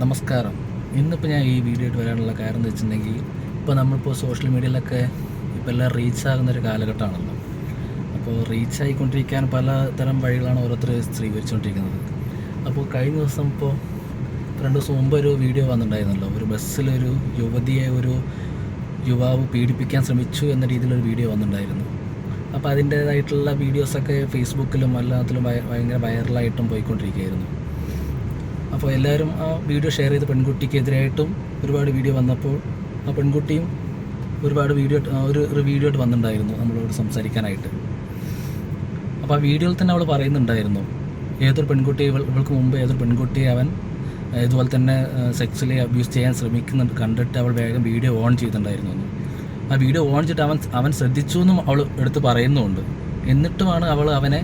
നമസ്കാരം. ഇന്നിപ്പോൾ ഞാൻ ഈ വീഡിയോ ആയിട്ട് വരാനുള്ള കാരണം എന്ന് വെച്ചിട്ടുണ്ടെങ്കിൽ ഇപ്പോൾ നമ്മളിപ്പോൾ സോഷ്യൽ മീഡിയയിലൊക്കെ ഇപ്പോൾ എല്ലാം റീച്ച് ആകുന്ന ഒരു കാലഘട്ടമാണല്ലോ. അപ്പോൾ റീച്ച് ആയിക്കൊണ്ടിരിക്കാൻ പലതരം വഴികളാണ് ഓരോരുത്തർ സ്വീകരിച്ചുകൊണ്ടിരിക്കുന്നത്. അപ്പോൾ കഴിഞ്ഞ ദിവസം ഇപ്പോൾ രണ്ട് ദിവസം മുമ്പ് ഒരു വീഡിയോ വന്നിട്ടുണ്ടായിരുന്നല്ലോ. ഒരു ബസ്സിലൊരു യുവതിയെ ഒരു യുവാവ് പീഡിപ്പിക്കാൻ ശ്രമിച്ചു എന്ന രീതിയിലൊരു വീഡിയോ വന്നിട്ടുണ്ടായിരുന്നു. അപ്പോൾ അതിന്റേതായിട്ടുള്ള വീഡിയോസൊക്കെ ഫേസ്ബുക്കിലും എല്ലാത്തിലും ഭയ- ഭയങ്കര വൈറലായിട്ടും പോയിക്കൊണ്ടിരിക്കുകയായിരുന്നു. അപ്പോൾ എല്ലാവരും ആ വീഡിയോ ഷെയർ ചെയ്ത് പെൺകുട്ടിക്കെതിരായിട്ടും ഒരുപാട് വീഡിയോ വന്നപ്പോൾ ആ പെൺകുട്ടിയും ഒരുപാട് വീഡിയോ ഒരു ഒരു വീഡിയോ ആയിട്ട് വന്നിട്ടുണ്ടായിരുന്നു നമ്മളോട് സംസാരിക്കാനായിട്ട്. അപ്പോൾ ആ വീഡിയോയിൽ തന്നെ അവൾ പറയുന്നുണ്ടായിരുന്നു ഏതൊരു പെൺകുട്ടി ഇവൾ ഇവൾക്ക് മുമ്പ് ഏതൊരു പെൺകുട്ടിയെ അവൻ ഇതുപോലെ തന്നെ സെക്സിലെ അബ്യൂസ് ചെയ്യാൻ ശ്രമിക്കുന്നുണ്ട് കണ്ടിട്ട് അവൾ വേഗം വീഡിയോ ഓൺ ചെയ്തിട്ടുണ്ടായിരുന്നു. ആ വീഡിയോ ഓൺ ചെയ്തിട്ട് അവൻ അവൻ ശ്രദ്ധിച്ചു എന്നും അവൾ എടുത്ത് പറയുന്നുമുണ്ട്. എന്നിട്ടുമാണ് അവൾ അവനെ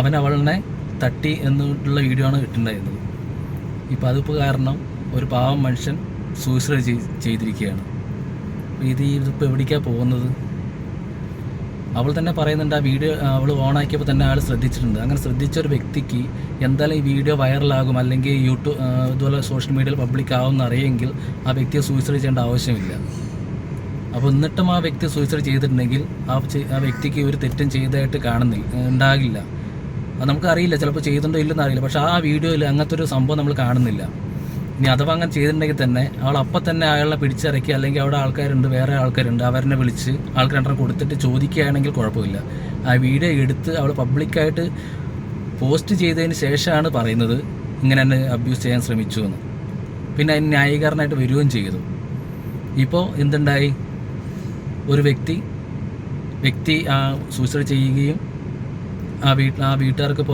അവൻ അവളിനെ തട്ടി എന്നുള്ള വീഡിയോ ആണ് ഇട്ടിട്ടുണ്ടായിരുന്നത്. ഇപ്പോൾ പതിപ്പ് കാരണം ഒരു പാവം മനുഷ്യൻ സൂയിസൈഡ് ചെയ് ചെയ്തിരിക്കുകയാണ്. ഇത് ഇതിപ്പോൾ എവിടേക്കാണ് പോകുന്നത്? അവൾ തന്നെ പറയുന്നുണ്ട് ആ വീഡിയോ അവൾ ഓണാക്കിയപ്പോൾ തന്നെ ആൾ ശ്രദ്ധിച്ചിട്ടുണ്ട്. അങ്ങനെ ശ്രദ്ധിച്ച ഒരു വ്യക്തിക്ക് എന്തായാലും ഈ വീഡിയോ വൈറലാകും അല്ലെങ്കിൽ യൂട്യൂബ് ഇതുപോലെ സോഷ്യൽ മീഡിയയിൽ പബ്ലിക് ആവുമെന്ന് അറിയെങ്കിൽ ആ വ്യക്തിയെ സൂയിസൈഡ് ചെയ്യേണ്ട ആവശ്യമില്ല. അപ്പോൾ എന്നിട്ടും ആ വ്യക്തി സൂയിസൈഡ് ചെയ്തിട്ടുണ്ടെങ്കിൽ ആ ആ വ്യക്തിക്ക് ഒരു തെറ്റും ചെയ്തതായിട്ട് കാണുന്നില്ല ഉണ്ടാകില്ല. അത് നമുക്കറിയില്ല ചിലപ്പോൾ ചെയ്തിട്ടുണ്ടോ ഇല്ലെന്ന് അറിയില്ല. പക്ഷേ ആ വീഡിയോയിൽ അങ്ങനത്തെ ഒരു സംഭവം നമ്മൾ കാണുന്നില്ല. ഇനി അഥവാ അങ്ങനെ ചെയ്തിട്ടുണ്ടെങ്കിൽ തന്നെ അവൾ അപ്പം തന്നെ അയാളെ പിടിച്ചിറക്കി അല്ലെങ്കിൽ അവിടെ ആൾക്കാരുണ്ട് വേറെ ആൾക്കാരുണ്ട് അവരെ വിളിച്ച് ആൾക്ക് രണ്ടെണ്ണം കൊടുത്തിട്ട് ചോദിക്കുകയാണെങ്കിൽ കുഴപ്പമില്ല. ആ വീഡിയോ എടുത്ത് അവൾ പബ്ലിക്കായിട്ട് പോസ്റ്റ് ചെയ്തതിന് ശേഷമാണ് പറയുന്നത് ഇങ്ങനെ എന്നെ അബ്യൂസ് ചെയ്യാൻ ശ്രമിച്ചു എന്ന്. പിന്നെ അതിന് ന്യായീകരണമായിട്ട് വരികയും ചെയ്തു. ഇപ്പോൾ എന്തുണ്ടായി? ഒരു വ്യക്തി വ്യക്തി ആ സൂയിസൈഡ് ചെയ്യുകയും ആ വീട്ടിൽ ആ വീട്ടുകാർക്ക്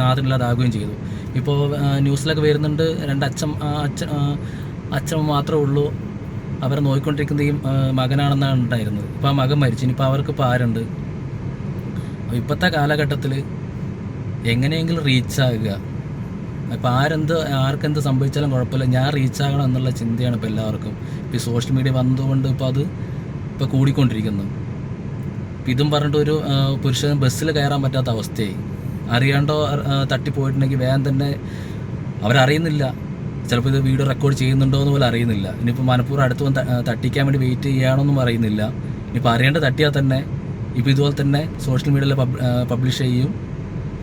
നാഥനില്ലാതാകുകയും ചെയ്തു. ഇപ്പോൾ ന്യൂസിലൊക്കെ വരുന്നുണ്ട് രണ്ട് അച്ഛൻ അച്ഛൻ മാത്രമേ ഉള്ളൂ. അവരെ നോക്കിക്കൊണ്ടിരിക്കുന്നത് ഈ മകനാണെന്നാണ് ഉണ്ടായിരുന്നത്. ഇപ്പോൾ ആ മകൻ മരിച്ചു ഇനിയിപ്പോൾ അവർക്ക് ഇപ്പോൾ ആരുണ്ട്? ഇപ്പോഴത്തെ കാലഘട്ടത്തിൽ എങ്ങനെയെങ്കിലും റീച്ചാകുക അപ്പോൾ ആരെന്ത് ആർക്കെന്ത് സംഭവിച്ചാലും കുഴപ്പമില്ല. ഞാൻ റീച്ചാകണം എന്നുള്ള ചിന്തയാണ് ഇപ്പോൾ എല്ലാവർക്കും. ഇപ്പോൾ സോഷ്യൽ മീഡിയ വന്നതുകൊണ്ട് ഇപ്പോൾ അത് ഇപ്പോൾ കൂടിക്കൊണ്ടിരിക്കുന്നു. ഇതും പറഞ്ഞിട്ട് ഒരു പുരുഷന് ബസ്സിൽ കയറാൻ പറ്റാത്ത അവസ്ഥയായി. അറിയാണ്ടോ തട്ടി തട്ടിപ്പോയിട്ടുണ്ടെങ്കിൽ വേഗം തന്നെ അവരറിയുന്നില്ല. ചിലപ്പോൾ ഇത് വീഡിയോ റെക്കോർഡ് ചെയ്യുന്നുണ്ടോ എന്ന് പോലും അറിയുന്നില്ല. ഇനിയിപ്പോൾ മനഃപൂർവം അടുത്ത് വന്ന് തട്ടിക്കാൻ വേണ്ടി വെയിറ്റ് ചെയ്യുകയാണോന്നും അറിയുന്നില്ല. ഇനിയിപ്പോൾ അറിയേണ്ട തട്ടിയാൽ തന്നെ ഇപ്പോൾ ഇതുപോലെ തന്നെ സോഷ്യൽ മീഡിയയിൽ പബ്ലിഷ് ചെയ്യും.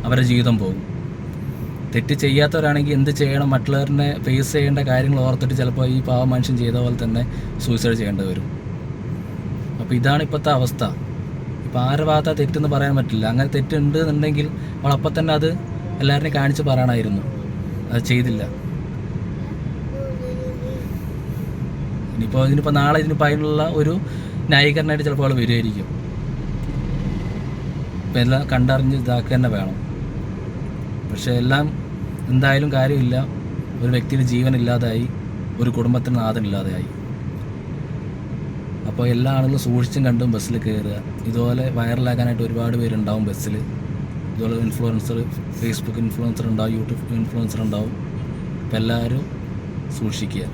അവരുടെ ജീവിതം പോകും. തെറ്റ് ചെയ്യാത്തവരാണെങ്കിൽ എന്ത് ചെയ്യണം? മറ്റുള്ളവരെ ഫേസ് ചെയ്യേണ്ട കാര്യങ്ങൾ ഓർത്തിട്ട് ചിലപ്പോൾ ഈ പാവ മനുഷ്യൻ ചെയ്ത പോലെ തന്നെ സൂയിസൈഡ് ചെയ്യേണ്ടി വരും. അപ്പോൾ ഇതാണ് ഇപ്പോഴത്തെ അവസ്ഥ. ഇപ്പോൾ ആരുടെ ഭാഗത്താ തെറ്റെന്ന് പറയാൻ പറ്റില്ല. അങ്ങനെ തെറ്റുണ്ട് എന്നുണ്ടെങ്കിൽ അവൾ അപ്പം തന്നെ അത് എല്ലാവരെയും കാണിച്ച് പറയണമായിരുന്നു. അത് ചെയ്തില്ല. ഇനിയിപ്പോൾ ഇതിനിപ്പോൾ നാളെ ഇതിനിപ്പോൾ അതിനുള്ള ഒരു ന്യായീകരണമായിട്ട് ചിലപ്പോൾ അവൾ വരുമായിരിക്കും ഇപ്പം എല്ലാം കണ്ടറിഞ്ഞ് ഇതാക്കുക തന്നെ വേണം. പക്ഷേ എല്ലാം എന്തായാലും കാര്യമില്ല. ഒരു വ്യക്തിയുടെ ജീവൻ ഇല്ലാതായി. ഒരു കുടുംബത്തിന് നാഥനില്ലാതെയായി അപ്പോൾ എല്ലാ ആളുകളും സൂക്ഷിച്ചും കണ്ടും ബസ്സിൽ കയറുക. ഇതുപോലെ വൈറലാക്കാനായിട്ട് ഒരുപാട് പേരുണ്ടാവും ബസ്സിൽ. ഇതുപോലെ ഇൻഫ്ലുവൻസർ ഫേസ്ബുക്ക് ഇൻഫ്ലുവൻസർ ഉണ്ടാവും യൂട്യൂബ് ഇൻഫ്ലുവൻസർ ഉണ്ടാവും. അപ്പോൾ എല്ലാവരും സൂക്ഷിക്കുക.